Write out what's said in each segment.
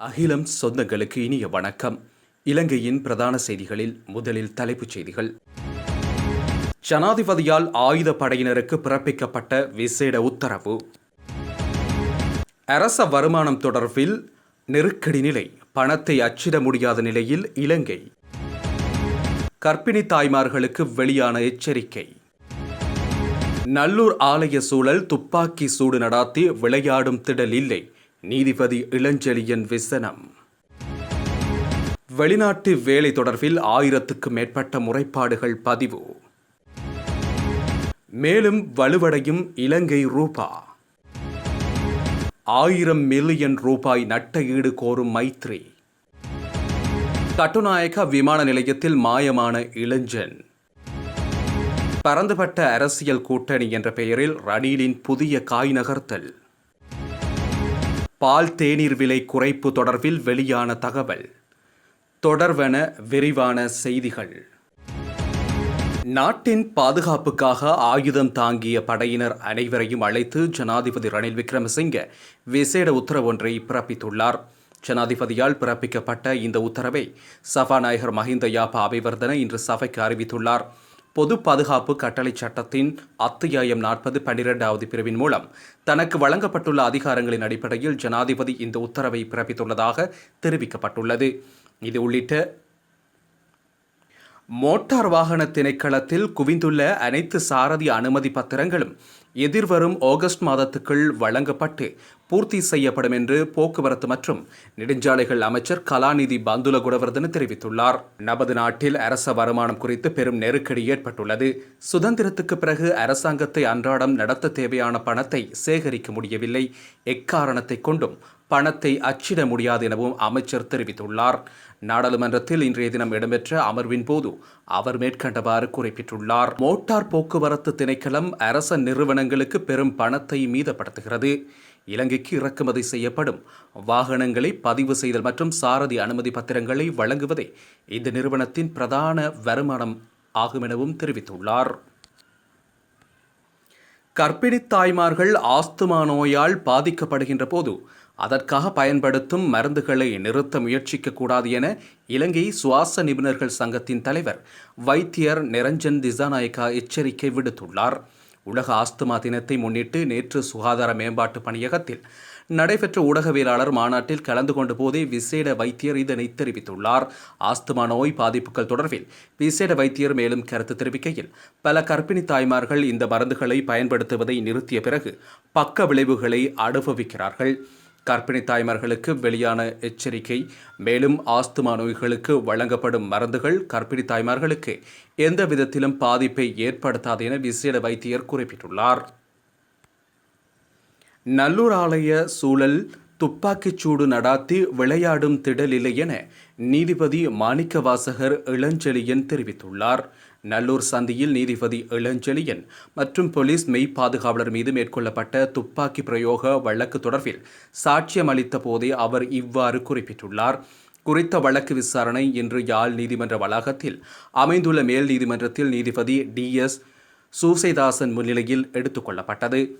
அகிலம் சொந்தங்களுக்கு இனிய வணக்கம். இலங்கையின் பிரதான செய்திகளில் முதலில் தலைப்புச் செய்திகள். ஜனாதிபதியால் ஆயுத படையினருக்கு பிறப்பிக்கப்பட்ட விசேட உத்தரவு. அரச வருமானம் தொடர்பில் நெருக்கடி நிலை. பணத்தை அச்சிட முடியாத நிலையில் இலங்கை. கர்ப்பிணி தாய்மார்களுக்கு வெளியான எச்சரிக்கை. நல்லூர் ஆலய சூழல் துப்பாக்கி சூடு நடாத்தி விளையாடும் திடல் இல்லை. நீதிபதி இளஞ்செழியன் விசனம். வெளிநாட்டு வேலை தொடர்பில் ஆயிரத்துக்கு மேற்பட்ட முறைப்பாடுகள் பதிவு. மேலும் வலுவடையும் இலங்கை ரூபா. ஆயிரம் மில்லியன் ரூபாய் நட்ட ஈடு கோரும் மைத்ரி. கட்டுநாயக்கா விமான நிலையத்தில் மாயமான இளைஞன் பறந்துபட்ட அரசியல் கூட்டணி என்ற பெயரில் ரணிலின் புதிய காய் நகர்த்தல். பால் தேநீர் விலை குறைப்பு தொடர்பில் வெளியான தகவல். தொடர்வன விரிவான செய்திகள். நாட்டின் பாதுகாப்புக்காக ஆயுதம் தாங்கிய படையினர் அனைவரையும் அழைத்து ஜனாதிபதி ரணில் விக்ரமசிங்க விசேட உத்தரவு ஒன்றை பிறப்பித்துள்ளார். ஜனாதிபதியால் பிறப்பிக்கப்பட்ட இந்த உத்தரவை சபாநாயகர் மஹிந்த யாபா அபிவர்தன இன்று சபைக்கு அறிவித்துள்ளார். பொது பாதுகாப்பு கட்டளை சட்டத்தின் அத்தியாயம் நாற்பது பன்னிரெண்டாவது பிரிவின் மூலம் தனக்கு வழங்கப்பட்டுள்ள அதிகாரங்களின் அடிப்படையில் ஜனாதிபதி இந்த உத்தரவை பிறப்பித்துள்ளதாக தெரிவிக்கப்பட்டுள்ளது. இது உள்ளிட்ட மோட்டார் வாகன திணைக்களத்தில் குவிந்துள்ள அனைத்து சாரதி அனுமதி பத்திரங்களும் எதிர்வரும் ஆகஸ்ட் மாதத்துக்குள் வழங்கப்பட்டு பூர்த்தி செய்யப்படும் என்று போக்குவரத்து மற்றும் நெடுஞ்சாலைகள் அமைச்சர் கலாநிதி பந்துல குணவர்தன தெரிவித்துள்ளார். நமது நாட்டில் அரச வருமானம் குறித்து பெரும் நெருக்கடி ஏற்பட்டுள்ளது. சுதந்திரத்துக்கு பிறகு அரசாங்கத்தை அன்றாடம் நடத்த தேவையான பணத்தை சேகரிக்க முடியவில்லை. எக்காரணத்தை கொண்டும் பணத்தை அச்சிட முடியாது எனவும் அமைச்சர் தெரிவித்துள்ளார். நாடாளுமன்றத்தில் இன்றைய தினம் இடம்பெற்ற அமர்வின் போது அவர் மேற்கண்டவாறு குறிப்பிட்டுள்ளார். மோட்டார் போக்குவரத்து திணைக்களம் அரச நிறுவனங்களுக்கு பெரும் பணத்தை மீதப்படுத்துகிறது. இலங்கைக்கு இறக்குமதி செய்யப்படும் வாகனங்களை பதிவு செய்தல் மற்றும் சாரதி அனுமதி பத்திரங்களை வழங்குவதே இந்த நிறுவனத்தின் பிரதான வருமானம் ஆகும் எனவும் தெரிவித்துள்ளார். கர்ப்பிணி தாய்மார்கள் ஆஸ்துமா நோயால் பாதிக்கப்படுகின்ற போது அதற்காக பயன்படுத்தும் மருந்துகளை நிறுத்த முயற்சிக்கக்கூடாது என இலங்கை சுவாச நிபுணர்கள் சங்கத்தின் தலைவர் வைத்தியர் நிரஞ்சன் திசாநாயக்கா எச்சரிக்கை விடுத்துள்ளார். உலக ஆஸ்துமா தினத்தை முன்னிட்டு நேற்று சுகாதார மேம்பாட்டு பணியகத்தில் நடைபெற்ற ஊடகவியலாளர் மாநாட்டில் கலந்து கொண்ட போதே விசேட வைத்தியர் இதனை தெரிவித்துள்ளார். ஆஸ்துமா நோய் பாதிப்புகள் தொடர்பில் விசேட வைத்தியர் மேலும் கருத்து தெரிவிக்கையில் பல கர்ப்பிணி தாய்மார்கள் இந்த மருந்துகளை பயன்படுத்துவதை நிறுத்திய பிறகு பக்க விளைவுகளை அனுபவிக்கிறார்கள். கர்ப்பிணி தாய்மார்களுக்கு வெளியான எச்சரிக்கை மேலும் ஆஸ்துமா நோய்களுக்கு வழங்கப்படும் மருந்துகள் கர்ப்பிணி தாய்மார்களுக்கு எந்த விதத்திலும் பாதிப்பை ஏற்படுத்தாது என விசேட வைத்தியர் குறிப்பிட்டுள்ளார். நல்லூர் ஆலய சூழல் துப்பாக்கிச்சூடு நடாத்தி விளையாடும் திடலில்லை என நீதிபதி மாணிக்கவாசகர் இளஞ்செழியன் தெரிவித்துள்ளார். நல்லூர் சந்தியில் நீதிபதி இளஞ்செழியன் மற்றும் போலீஸ் மெய் பாதுகாவலர் மீது மேற்கொள்ளப்பட்ட துப்பாக்கி பிரயோக வழக்கு தொடர்பில் சாட்சியம் அளித்த போதே அவர் இவ்வாறு குறிப்பிட்டுள்ளார். குறித்த வழக்கு விசாரணை இன்று யாழ் நீதிமன்ற வளாகத்தில் அமைந்துள்ள மேல் நீதிமன்றத்தில் நீதிபதி டி எஸ் சூசைதாசன் முன்னிலையில் எடுத்துக் கொள்ளப்பட்டது.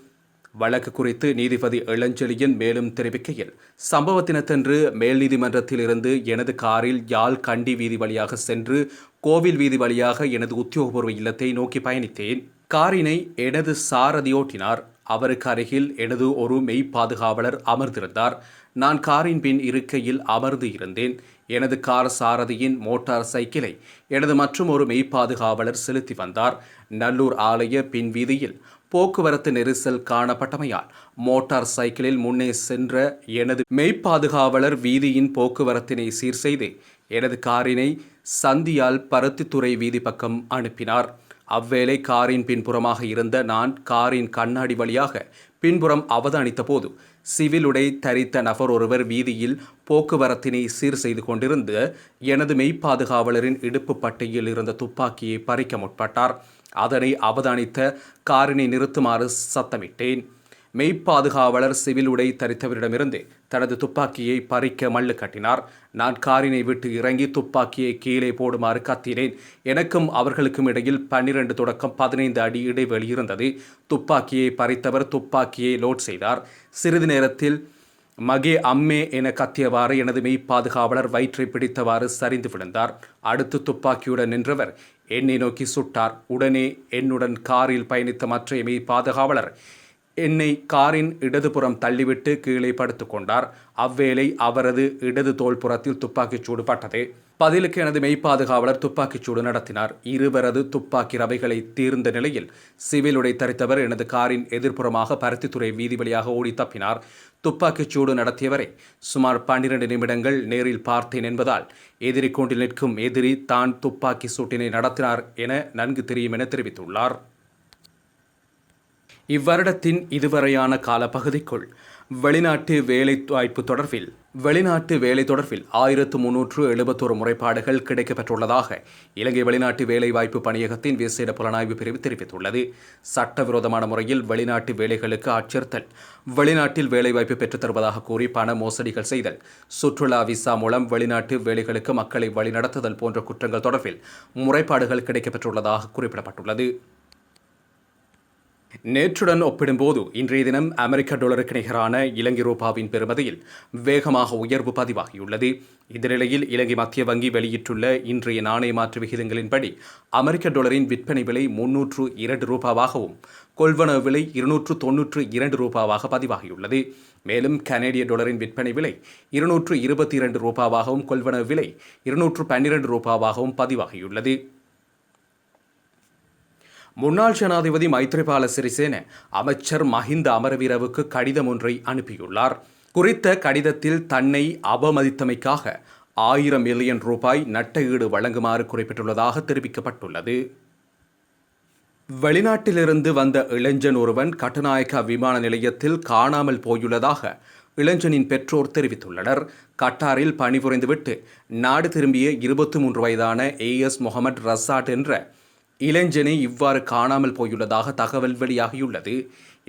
வழக்கு குறித்து நீதிபதி இளஞ்செழியன் மேலும் தெரிவிக்கையில் சம்பவத்தினத்தன்று மேல் நீதிமன்றத்தில் இருந்து எனது காரில் யாழ் கண்டி வீதி வழியாக சென்று கோவில் வீதி வழியாக எனது உத்தியோகபூர்வ இல்லத்தை நோக்கி பயணித்தேன். காரினை எனது சாரதியோட்டினார் அவருக்கு அருகில் எனது ஒரு மெய் பாதுகாவலர் அமர்ந்திருந்தார். நான் காரின் பின் இருக்கையில் அமர்ந்து இருந்தேன். எனது கார் சாரதியின் மோட்டார் சைக்கிளை எனது மற்றும் ஒரு மெய்ப்பாதுகாவலர் செலுத்தி வந்தார். நல்லூர் ஆலய பின்வீதியில் போக்குவரத்து நெரிசல் காணப்பட்டமையால் மோட்டார் சைக்கிளில் முன்னே சென்ற எனது மெய்ப்பாதுகாவலர் வீதியின் போக்குவரத்தினை சீர் செய்து எனது காரினை சந்தியால் பருத்தித்துறை வீதி பக்கம் அனுப்பினார். அவ்வேளை காரின் பின்புறமாக இருந்த நான் காரின் கண்ணாடி வழியாக பின்புறம் அவதானித்த போது சிவில் உடை தரித்த நபர் ஒருவர் வீதியில் போக்குவரத்தினை சீர் செய்து கொண்டிருந்த எனது மெய்ப்பாதுகாவலரின் இடுப்பு பட்டியில் இருந்த துப்பாக்கியை பறிக்க முற்பட்டார். அதனை அவதானித்த காரினை நிறுத்துமாறு சத்தமிட்டேன். மெய்ப்பாதுகாவலர் சிவில் உடை தரித்தவரிடமிருந்து தனது துப்பாக்கியை பறிக்க மல்லு கட்டினார். நான் காரினை விட்டு இறங்கி துப்பாக்கியை கீழே போடுமாறு கத்தினேன். எனக்கும் அவர்களுக்கும் இடையில் பன்னிரண்டு தொடக்கம் பதினைந்து அடி இடைவெளி இருந்தது. துப்பாக்கியை பறித்தவர் துப்பாக்கியை லோட் செய்தார். சிறிது நேரத்தில் மகே அம்மே என கத்தியவாறு எனது மெய் பாதுகாவலர் வயிற்றை பிடித்தவாறு சரிந்து விழுந்தார். அடுத்து துப்பாக்கியுடன் நின்றவர் என்னை நோக்கி சுட்டார். உடனே என்னுடன் காரில் பயணித்த மற்ற மெய் பாதுகாவலர் என்னை காரின் இடதுபுறம் தள்ளிவிட்டு கீழே படுத்துக்கொண்டார் அவ்வேளை அவரது இடது தோள்புறத்தில் துப்பாக்கிச் சூடு பட்டது. பதிலுக்கு எனது மெய்ப்பாதுகாவலர் துப்பாக்கிச் சூடு நடத்தினார். இருவரது துப்பாக்கி ரவைகளை தீர்ந்த நிலையில் சிவில் உடை தரித்தவர் எனது காரின் எதிர்ப்புறமாக பருத்தித்துறை வீதி வழியாக ஓடி தப்பினார். துப்பாக்கிச் சூடு நடத்தியவரை சுமார் பன்னிரண்டு நிமிடங்கள் நேரில் பார்த்தேன் என்பதால் எதிரி கொண்டில் நிற்கும் எதிரி தான் துப்பாக்கி சூட்டினை நடத்தினார் என நன்கு தெரியும் என தெரிவித்துள்ளார். இவ்வருடத்தின் இதுவரையான காலப்பகுதிக்குள் வெளிநாட்டு வேலை வாய்ப்பு தொடர்பில் வெளிநாட்டு வேலை தொடர்பில் ஆயிரத்து முன்னூற்று எழுபத்தோரு முறைப்பாடுகள் கிடைக்கப்பெற்றுள்ளதாக இலங்கை வெளிநாட்டு வேலைவாய்ப்பு பணியகத்தின் விசேட புலனாய்வு பிரிவு தெரிவித்துள்ளது. சட்டவிரோதமான முறையில் வெளிநாட்டு வேலைகளுக்கு அச்சுறுத்தல் வெளிநாட்டில் வேலைவாய்ப்பு பெற்றுத் தருவதாக கூறி பண மோசடிகள் செய்தல் சுற்றுலா விசா மூலம் வெளிநாட்டு வேலைகளுக்கு மக்களை வழிநடத்துதல் போன்ற குற்றங்கள் தொடர்பில் முறைப்பாடுகள் கிடைக்கப்பெற்றுள்ளதாக குறிப்பிடப்பட்டுள்ளது. நேற்றுடன் ஒப்பிடும்போது இன்றைய தினம் அமெரிக்க டாலருக்கு நிகரான இலங்கை ரூபாவின் பெறுமதியில் வேகமாக உயர்வு பதிவாகியுள்ளது. இந்த நிலையில் இலங்கை மத்திய வங்கி வெளியிட்டுள்ள இன்றைய நாணய மாற்று விகிதங்களின்படி அமெரிக்க டாலரின் விற்பனை விலை முன்னூற்று இரண்டு ரூபாவாகவும் கொள்வனவு விலை இருநூற்று தொன்னூற்று இரண்டு ரூபாவாக பதிவாகியுள்ளது. மேலும் கனேடிய டாலரின் விற்பனை விலை இருநூற்று இருபத்தி இரண்டு ரூபாவாகவும் கொள்வனவு விலை இருநூற்று பன்னிரண்டு ரூபாவாகவும் பதிவாகியுள்ளது. முன்னாள் ஜனாதிபதி மைத்ரிபால சிறிசேன அமைச்சர் மஹிந்த அமரவீரவுக்கு கடிதம் ஒன்றை அனுப்பியுள்ளார். குறித்த கடிதத்தில் தன்னை அவமதித்தமைக்காக ஆயிரம் மில்லியன் ரூபாய் நட்ட ஈடு வழங்குமாறு குறிப்பிட்டுள்ளதாக தெரிவிக்கப்பட்டுள்ளது. வெளிநாட்டிலிருந்து வந்த இளைஞன் ஒருவன் கட்டுநாயக்கா விமான நிலையத்தில் காணாமல் போயுள்ளதாக இளைஞனின் பெற்றோர் தெரிவித்துள்ளனர். கட்டாரில் பணிபுரிந்துவிட்டு நாடு திரும்பிய இருபத்தி மூன்று வயதான ஏஎஸ் முகமது ரசாட் என்ற இளைஞனை இவ்வாறு காணாமல் போயுள்ளதாக தகவல் வெளியாகியுள்ளது.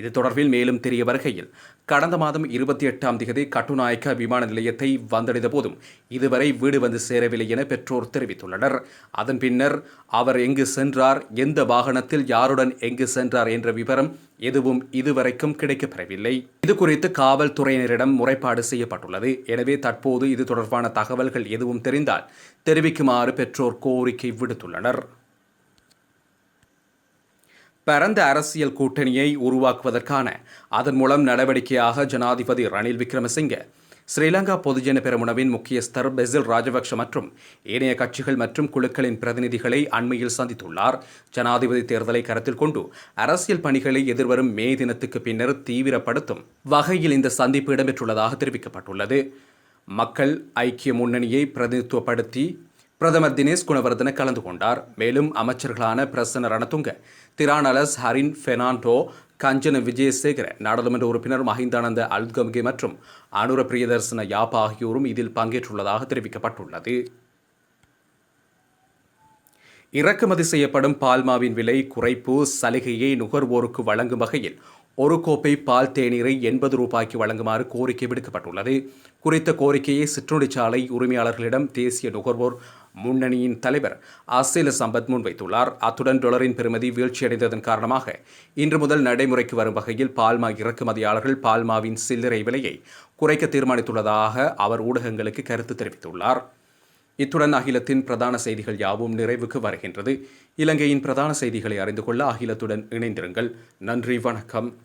இது தொடர்பில் மேலும் தெரிய வருகையில் கடந்த மாதம் இருபத்தி எட்டாம் தேதி கட்டுநாயக்க விமான நிலையத்தை வந்தடைந்த போதும் இதுவரை வீடு வந்து சேரவில்லை என பெற்றோர் தெரிவித்துள்ளனர். அதன் பின்னர் அவர் எங்கு சென்றார் எந்த வாகனத்தில் யாருடன் எங்கு சென்றார் என்ற விவரம் எதுவும் இதுவரைக்கும் கிடைக்கப்பெறவில்லை. இது குறித்து காவல்துறையினரிடம் முறைப்பாடு செய்யப்பட்டுள்ளது. எனவே தற்போது இது தொடர்பான தகவல்கள் எதுவும் தெரிந்தால் தெரிவிக்குமாறு பெற்றோர் கோரிக்கை விடுத்துள்ளனர். பரந்த அரசியல் கூட்டணியை உருவாக்குவதற்கான அதன் மூலம் நடவடிக்கையாக ஜனாதிபதி ரணில் விக்ரமசிங்க ஸ்ரீலங்கா பொதுஜன பெருமுனவின் முக்கியஸ்தர் பெசில் ராஜபக்ஷ மற்றும் ஏனைய கட்சிகள் மற்றும் குழுக்களின் பிரதிநிதிகளை அண்மையில் சந்தித்துள்ளார். ஜனாதிபதி தேர்தலை கருத்தில் கொண்டு அரசியல் பணிகளை எதிர்வரும் மே தினத்துக்கு பின்னர் தீவிரப்படுத்தும் வகையில் இந்த சந்திப்பு இடம்பெற்றுள்ளதாக தெரிவிக்கப்பட்டுள்ளது. மக்கள் ஐக்கிய முன்னணியை பிரதிநிதித்துவப்படுத்தி பிரதமர் தினேஷ் குணவர்தன கலந்து கொண்டார். மேலும் அமைச்சர்களான பிரசன்ன ரணதுங்க திரானலஸ் ஹரின் பெர்னாண்டோ கஞ்சன விஜயசேகர நாடாளுமன்ற உறுப்பினர் மஹிந்தானந்த அல்கம்கே மற்றும் அனுர பிரியதர்சன யாப்பா ஆகியோரும் இதில் பங்கேற்றுள்ளதாக தெரிவிக்கப்பட்டுள்ளது. இறக்குமதி செய்யப்படும் பால்மாவின் விலை குறைப்பு சலுகையை நுகர்வோருக்கு வழங்கும் வகையில் ஒரு கோப்பை பால் தேநீரை எண்பது ரூபாய்க்கு வழங்குமாறு கோரிக்கை விடுக்கப்பட்டுள்ளது. குறித்த கோரிக்கையை சிற்றுண்டிச்சாலை உரிமையாளர்களிடம் தேசிய நுகர்வோர் முன்னணியின் தலைவர் அசில சம்பத் முன்வைத்துள்ளார். அத்துடன் டொலரின் பெறுமதி வீழ்ச்சியடைந்ததன் காரணமாக இன்று முதல் நடைமுறைக்கு வரும் வகையில் பால்மா இறக்குமதியாளர்கள் பால்மாவின் சில்லறை விலையை குறைக்க தீர்மானித்துள்ளதாக அவர் ஊடகங்களுக்கு கருத்து தெரிவித்துள்ளார். இத்துடன் அகிலத்தின் பிரதான செய்திகள் யாவும் நிறைவுக்கு வருகின்றது. இலங்கையின் பிரதான செய்திகளை அறிந்து கொள்ள அகிலத்துடன் இணைந்திருங்கள். நன்றி வணக்கம்.